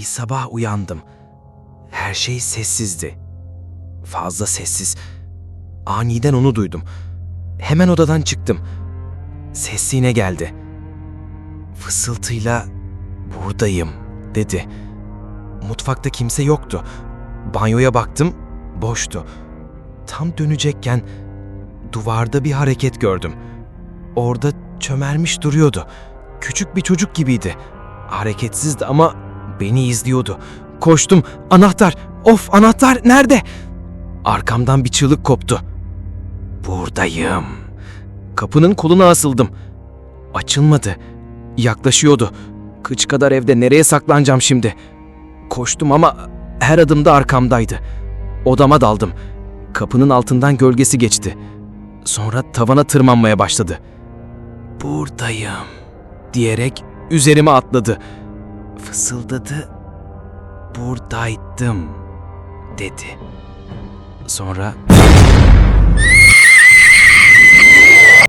Bir sabah uyandım. Her şey sessizdi. Fazla sessiz. Aniden onu duydum. Hemen odadan çıktım. Ses yine geldi. Fısıltıyla buradayım dedi. Mutfakta kimse yoktu. Banyoya baktım, boştu. Tam dönecekken duvarda bir hareket gördüm. Orada çömelmiş duruyordu. Küçük bir çocuk gibiydi. Hareketsizdi ama beni izliyordu. Koştum. Anahtar. Of anahtar nerede? Arkamdan bir çığlık koptu. Buradayım. Kapının koluna asıldım. Açılmadı. Yaklaşıyordu. Kıç kadar evde nereye saklanacağım şimdi? Koştum ama her adımda arkamdaydı. Odama daldım. Kapının altından gölgesi geçti. Sonra tavana tırmanmaya başladı. Buradayım diyerek üzerime atladı. Fısıldadı. Buradaydım dedi. Sonra